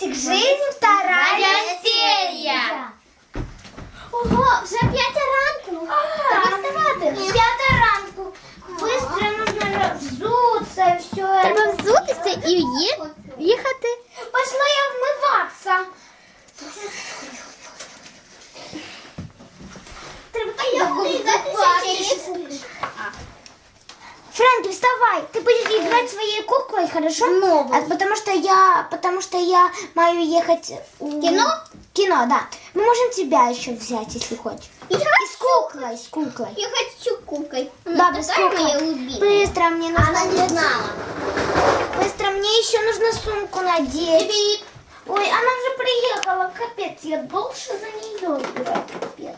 Мультик «Жизнь» вторая серія. Ого, вже п'ята ранку. Треба вставати. П'ята ранку. Быстро нужно взуться і все. Треба взутися і їхати. Пошла я вмиватися. Треба Фрэнки, вставай. Ты будешь играть своей куклой, хорошо? Новой. А, потому что я, потому что я маю ехать в Кино? Кино, да. Мы можем тебя еще взять, если хочешь. И с куклой, с куклой. Я хочу куклой. Да, без куклы. Быстро мне нужно. Она не знала. Быстро мне еще нужно сумку надеть. Ой, она уже приехала, капец, я больше за нее играю, капец.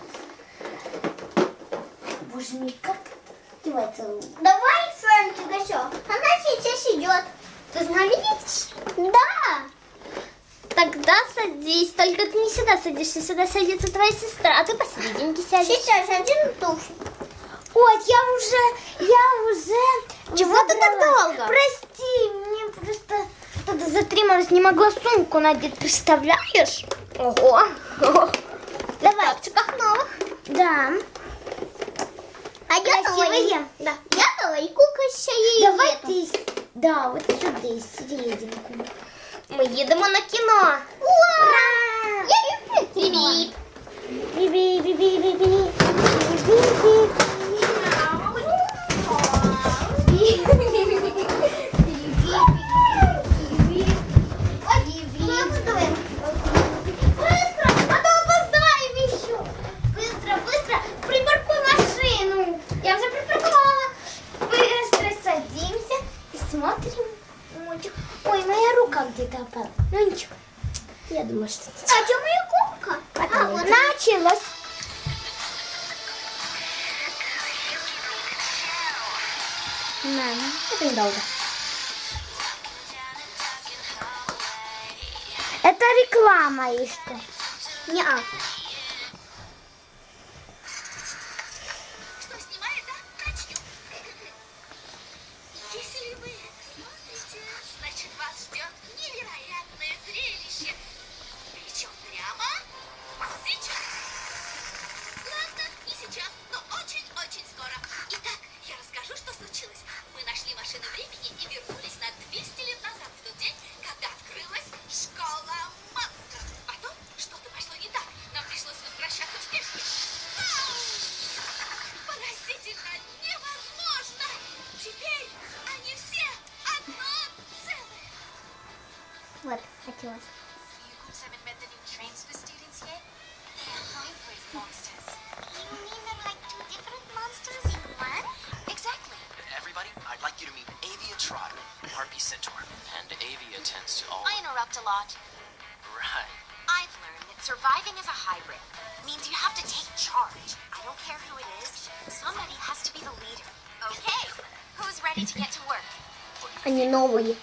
Боже мой, как Давай, Фрэнки, Гасё. Она сейчас идет. Ты едешь? Да. Тогда садись. Только ты не сюда садишься. Сюда садится твоя сестра. А ты посерединке сядешь. Сейчас, один туфель. Ой, я уже, я уже... Чего ты так долго? Прости, мне просто что-то затрималось, не могла сумку надеть, представляешь? Ого. Давай. В новых. Да А я Красивые? Да. Я дала и кукла ще її. Давай ты, с- да, вот сюда, серединку. Ми їдемо на кіно. Ура! Я люблю кіно. Биби, Рука где-то опала. Ну ничего. Я думаю, це. А что моя кубка? А, вот началось. Это недолго. Это реклама и что? Не-а. Машину времени и вернулись на 200 лет назад, в тот день, когда открылась школа монстров. Потом что-то пошло не так. Нам пришлось возвращаться в спешке. Поразительно, невозможно! Теперь они все одно целое. Вот, хотелось. Trains for students yet? Hybrid monsters. You mean they're to. I interrupt a lot. Right. I've learned that surviving as a hybrid means you have to take charge. I don't care who it is, somebody has to be the leader. Okay, who's ready to get to work? And you know we...